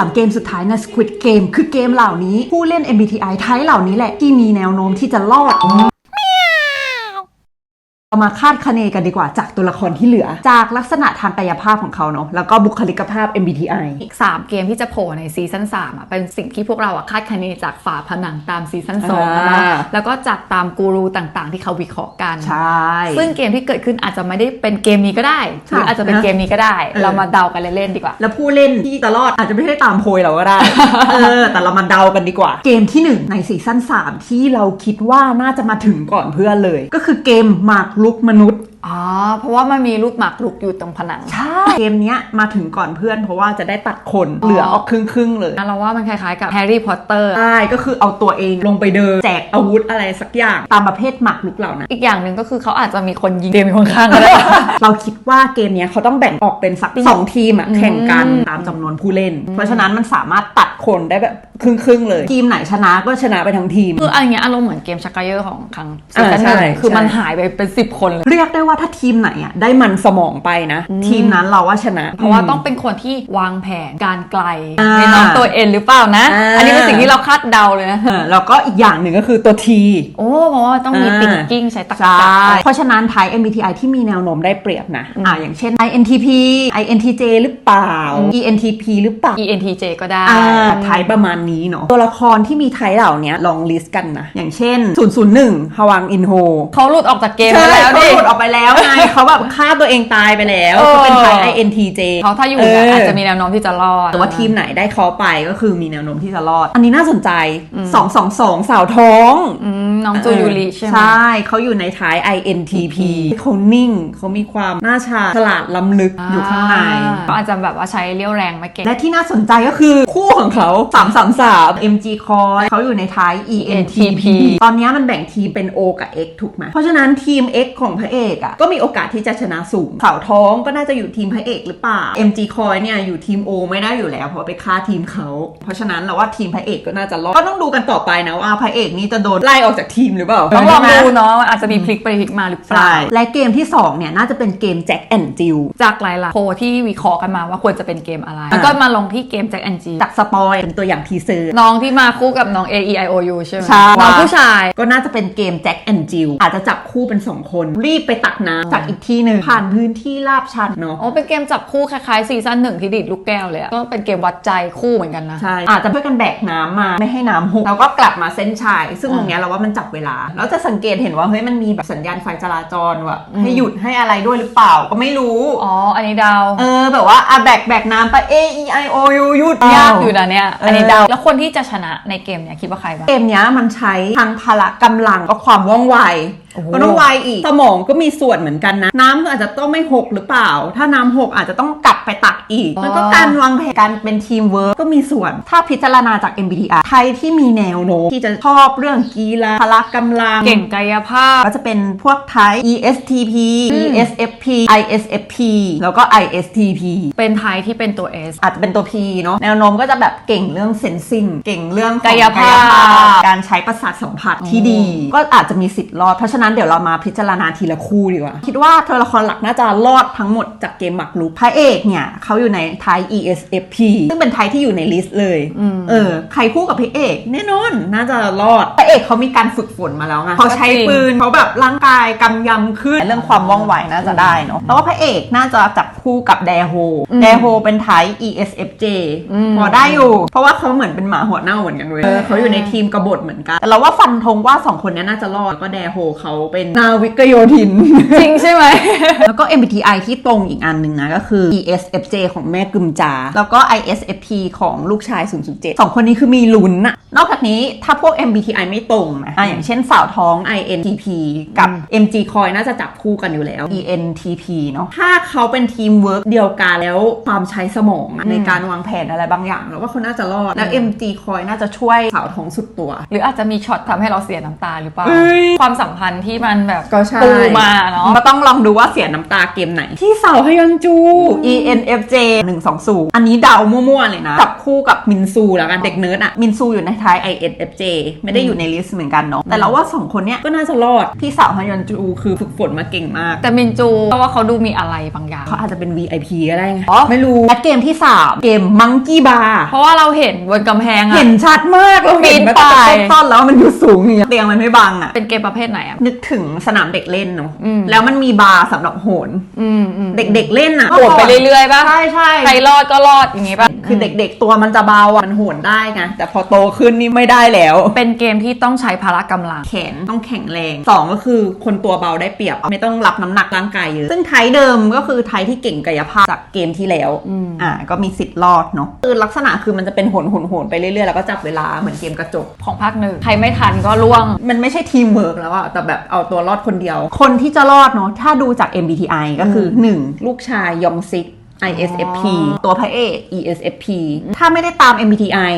3 เกมสุดท้ายใน Squid Game คือเกมเหล่านี้ผู้เล่น MBTI ไทยเหล่านี้แหละที่มีแนวโน้มที่จะรอด เรามาคาดคะเนกันดีกว่าจากตัวละครที่เหลือ จากลักษณะทางกายภาพของเขาเนาะแล้วก็บุคลิกภาพ MBTI อีก 3 เกมที่จะโผล่ในซีซั่น3อะเป็นสิ่งที่พวกเราอะคาดคะเนจากฝาผนังตามซีซั่น2อ่านะแล้วก็จากตามกูรูต่างๆ ที่เขาวิเคราะห์กันใช่ซึ่งเกมที่เกิดขึ้นอาจจะไม่ได้เป็นเกมนี้ก็ได้หรืออาจจะเป็นเกมนี้ก็ได้เออเรามาเดากันเล่นๆดีกว่า แล้วผู้เล่นที่จะรอดอาจจะไม่ได้ตามโพยเราก็ได้เออแต่เรามาเดากันดีกว่า เกมที่ 1 ในซีซั่น3ที่เราคิดว่าน่าจะมาถึงก่อนเพื่อนเลย ก็คือเกมหมากลุกมนุษย์ อ๋อ เพราะว่ามันมีรูปหมากรุกอยู่ตรงผนัง ใช่ เกมเนี้ยมาถึงก่อนเพื่อนเพราะว่าจะได้ตัดคนเหลือออกครึ่งครึ่งๆเลย เราว่ามันคล้ายๆกับแฮร์รี่พอตเตอร์ ใช่ ก็คือเอาตัวเองลงไปเดิน แจกอาวุธอะไรสักอย่าง ตามประเภทหมากลุกเหล่านั้น อีกอย่างหนึ่งก็คือเขาอาจจะมีคนยิงเกมอยู่ข้างๆก็ได้ เราคิดว่าเกมเนี้ยเขาต้องแบ่งออกเป็นสักสองทีมอะอืม แข่งกันตามจำนวนผู้เล่น เพราะฉะนั้นมันสามารถตัดคนได้แบบครึ่งครึ่งๆเลย ทีมไหนชนะก็ชนะไปทั้งทีม คืออันเนี้ยอารมณ์เหมือนเกมชักเกยอร์ของครั้งซีซั่นหใช่นึ่งคือใช่มันหายไปเป็นสิบคนเลย เรียกได้ว่าถ้าทีมไหนอะได้มันสมองไปนะ ทีมนั้นเราว่าชนะ เพราะว่าต้องเป็นคนที่วางแผนการไกลอ่าในน้องตัวเอ็นหรือเปล่านะอ่าอันนี้เป็นสิ่งที่เราคาดเดาเลยนะเออแล้วก็อีกอย่างหนึ่งก็คือตัวทีโอ้เพราะว่าต้องมีอ่าติงกิ้งใช้ตรรกะใช่เพราะฉะนั้นไทย MBTI ที่มีแนวโน้มได้เปรียบนะอ่าอย่างเช่น INTP INTJ หรือเปล่า ENTP หรือเปล่า ENTJ ก็ได้อ่าไทยประมาณนี้เนาะตัวละครที่มีไทยเหล่านี้ลองลิสต์กันนะอย่างเช่น 001ฮวังอินโฮเขาหลุดออกจากเกมใช่ไปแล้วเขาดิหลุดออกไปแล้วไงเขาแบบฆ่าตัวเองตายไปแล้วเออเขาเป็นไทย INTJ เขาถ้าอยู่เเนี่ยอาจจะมีแนวโน้มที่จะรอด แต่ว่าทีมไหนได้เขาไปก็คือมีแนวโน้มที่จะรอด อันนี้น่าสนใจ 222 สาวท้องอืมน้องจูยูริใช่ไหมใช่เขาอยู่ในท้าย INTP เขานิ่งเขามีความน่าชาญฉลาดล้ำลึกอยู่ข้างในเขาอาจจะแบบว่าใช้เรี่ยวแรงไม่เก่งและที่น่าสนใจก็คือคู่ของเขา 333 MG Coin เขาอยู่ในท้าย ENTP ตอนนี้มันแบ่งทีมเป็น O กับ X ถูกไหมเพราะฉะนั้นทีม X ของพระเอกอะก็มีโอกาสที่จะชนะสูงสาวท้องก็น่าจะอยู่ทีมพระเอกหรือเปล่า MG Coin เนี่ยอยู่ทีม O ไม่ได้อยู่แล้ว เพราะไปฆ่าทีมเขา เพราะฉะนั้นเราว่าทีมพระเอกก็น่าจะรอดก็ต้องดูกันต่อไปนะว่าพระเอกนี่จะโดนไล่ออกจากทีมหรือเปล่าต้องลองใช่ไหมดูเนาะอาจจะมีพลิกไปพลิกมาหรือเปล่าใช่และเกมที่สองเนี่ยน่าจะเป็นเกมแจ็คแอนจิลจากหลายๆโพลที่วิเคราะห์กันมาว่าควรจะเป็นเกมอะไรแล้วก็มาลงที่เกมแจ็คแอนจีจากสปอยเป็นตัวอย่างทีเซอร์น้องที่มาคู่กับน้อง A E I O U ใช่ไหมใช่น้องผู้ชายก็น่าจะเป็นเกมแจ็คแอนจิลอาจจะจับคู่เป็น 2 คน รีบไปตักน้ำจากอีกที่หนึ่งผ่านพื้นที่ลาบชันเนาะอ๋อเป็นเกมจับคู่คล้ายๆซีซั่นหนึ่งที่ดีดลูกแก้วเลยอะก็เป็นเกมวัดใจคู่เหมือนกันนะใช่อาจจะเพื่อกันแบกน้ำมาไม่ให้น้ำหกแล้วก็กลับมาเส้นชัยซึ่งตรงเนี้ยเราว่ามันจับเวลาแล้วจะสังเกตเห็นว่าเฮ้ยมันมีแบบสัญญาณไฟจราจรว่ะให้หยุดให้อะไรด้วยหรือเปล่าก็ไม่รู้อ๋ออันนี้เดาวเออแบบว่าอะแบกแบกน้ำไป A E I O U หยุดยากอยู่นะเนี่ยเอออัอันนี้เดาแล้วคนที่จะชนะในเกมเนี่ยคิดว่าใครบ้างเกมเนี้ยมันใช้ทั้งพละกำลังก็ความว่องไวโอ้โหก็ต้องไวอีก สมองก็มีส่วนเหมือนกันนะ น้ำก็อาจจะต้องไม่หกหรือเปล่า ถ้าน้ำหกอาจจะต้องกลับไปตักอีก มันก็การวางแผนการเป็นทีมเวิร์กก็มีส่วน ถ้าพิจารณาจาก MBTI ไทยที่มีแนวโน้มที่จะชอบเรื่องกีฬาพละกำลัง เก่งกายภาพ ก็จะเป็นพวกไทย ESTP อืม ESFP ISFP แล้วก็ ISTP เป็นไทยที่เป็นตัว S อาจจะเป็นตัว P เนาะแนวโน้มก็จะแบบเก่งเรื่องเซนซิงเก่งเรื่องของกายภาพ การใช้ประสาทสัมผัสที่ดี ก็อาจจะมีสิทธิ์รอดเพราะฉะนั้นเดี๋ยวเรามาพิจารณาทีละคู่ดีกว่า คิดว่าตัวละครหลักน่าจะรอดทั้งหมดจากเกมหมักลุกพระเอกเนี่ยเขาอยู่ในไทย ESFP ซึ่งเป็นไทยที่อยู่ในลิสต์เลยเออใครคู่กับพระเอก แน่นอนน่าจะรอดพระเอกเขามีการฝึกฝนมาแล้วไงเขาใช้ปืนเขาแบบร่างกายกำยำขึ้นเรื่องความว่องไวน่าจะได้เนาะแต่ว่าพระเอกน่าจะจับคู่กับแดโฮแดโฮเป็นไทย ESFJ พอได้อยู่ เพราะว่าเขาเหมือนเป็นหมาหัวเน่าเหมือนกันเว้ยเออเขาอยู่ในทีมกบฏเหมือนกันแต่เราว่าฟันธงว่าสองคนเนี้น่าจะรอดแล้วก็แดโฮเขาเป็นนาวิกโยธิน จริงใช่ไหม แล้วก็ MBTI ที่ตรงอีกอันหนึ่งนะ ก็คือ ESFJ ของแม่กึมจา แล้วก็ ISFP ของลูกชาย 007 สองคนนี้คือมีลุ้นอะนอกจากนี้ถ้าพวก MBTI ไม่ตรงนะอะอย่างเช่นสาวท้อง INTP กับ MG Coin น่าจะจับคู่กันอยู่แล้ว ENTP เนาะถ้าเขาเป็นทีมเวิร์กเดียวกันแล้วความใช้สมองอะในการวางแผนอะไรบางอย่างแล้วว่าเขาน่าจะรอด แล้ว MG Coin น่าจะช่วยสาวท้องสุดตัว หรืออาจจะมีช็อตทำให้เราเสียน้ำตาหรือเปล่าเอ้ยความสัมพันธ์ที่มันแบบก็ใช่ ปูมาเนาะ ก็ต้องลองดูว่าเสียน้ำตาเกมไหน ที่เสาฮยอนจู ENFJ 120 อันนี้เดามั่วๆเลยนะ จับคู่กับมินซูแล้วกัน เด็กเนิร์ดอะมินซูอยู่ในท้าย INFJ ไม่ได้อยู่ในลิสต์เหมือนกันเนาะ แต่เราว่าสองคนเนี้ยก็น่าจะรอด พี่สาวฮยอนจูคือฝึกฝนมาเก่งมาก แต่มินจูเพราะว่าเขาดูมีอะไรบางอย่าง เขาอาจจะเป็น VIP ก็ได้ไงอ๋อ ไม่รู้ และเกมที่ 3 เกมมังกี้บาร์เพราะว่าเราเห็นบนกำแพงอะ เห็นชัดมากเราเห็นปีนมาตั้งแต่ป่าย ต้นๆแล้วมันอยู่สูงอย่างเงี้ยเตียงมันไม่บังอะเป็นเกมประเภทไหนอะ นึกถึงสนามเด็กเล่นเนาะอืมแล้วมันมีบาร์สำหรับโหนอืมอืมเด็กๆเล่นอะโหดไปเรื่อยๆป่ะใช่ใช่ใครรอดก็รอดอย่างงี้ป่ะคือเด็ก ๆ ตัวมันจะเบาอะมันโหนได้ไงแต่พอโตขึ้นนี่ไม่ได้แล้ว เป็นเกมที่ต้องใช้พละกำลังแขนต้องแข็งแรงสองก็คือคนตัวเบาได้เปรียบไม่ต้องรับน้ำหนักร่างกายเยอะซึ่งไทยเดิมก็คือไทยที่เก่งกายภาพจากเกมที่แล้วอืมอ่าก็มีสิทธิ์รอดเนาะคือลักษณะคือมันจะเป็นโหนโหนโหนไปเรื่อยๆแล้วก็จับเวลาเหมือนเกมกระจกของภาคหนึ่งใครไม่ทันก็ล่วง มันไม่ใช่ทีมเวิร์กแล้วอะแต่แบบเอาตัวรอดคนเดียว คนที่จะรอดเนาะถ้าดูจาก MBTI ก็คือ 1 ลูกชายยองซิก ISFP อ๋อตัวพระเอก ESFP ถ้าไม่ได้ตาม MBTI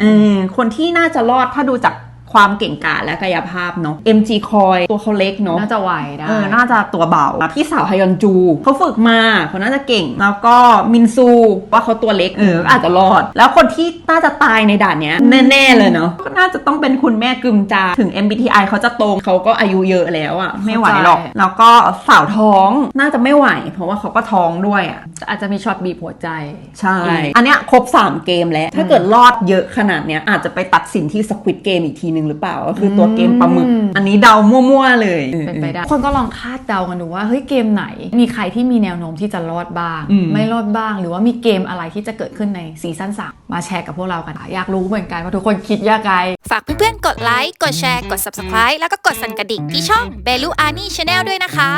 เออคนที่น่าจะรอดถ้าดูจาก ความเก่งกาจและกายภาพเนาะ MG คอยตัวเขาเล็กเนาะน่าจะไหวได้เออน่าจะตัวเบาพี่สาวฮยอนจูเขาฝึกมาเขาน่าจะเก่ง แล้วก็มินซูว่าเขาตัวเล็กเอออาจจะรอด แล้วคนที่น่าจะตายในด่านเนี้ยแน่ๆเลยเนาะก็น่าจะต้องเป็นคุณแม่กึมจาถึง MBTI เขาจะโตเขาก็อายุเยอะแล้วอะไม่ไหวหรอก แล้วก็สาวท้องน่าจะไม่ไหว เพราะว่าเขาก็ท้องด้วยอะอาจจะมีช็อตบีบหัวใจใช่ อันเนี้ยครบ 3 เกมแล้ว ถ้าเกิดรอดเยอะขนาดเนี้ยอาจจะไปตัดสินที่สควิตเกมอีกทีนึงหรือเปล่าก็คือตัวเกมปลาหมึกอืมอันนี้เดามั่วๆเลยเป็นไปได้คนก็ลองคาดเดากันดูว่าเฮ้ยเกมไหน มีใครที่มีแนวโน้มที่จะรอดบ้างอืมไม่รอดบ้าง หรือว่ามีเกมอะไรที่จะเกิดขึ้นในซีซั่น3มาแชร์กับพวกเรากันค่ะอยากรู้เหมือนกันว่าทุกคนคิดยังไงฝากเพื่อนๆกดไลค์กดแชร์กด Subscribe แล้วก็กดสั่นกระดิ่งที่ช่อง b e l u Ani Channel ด้วยนะคะ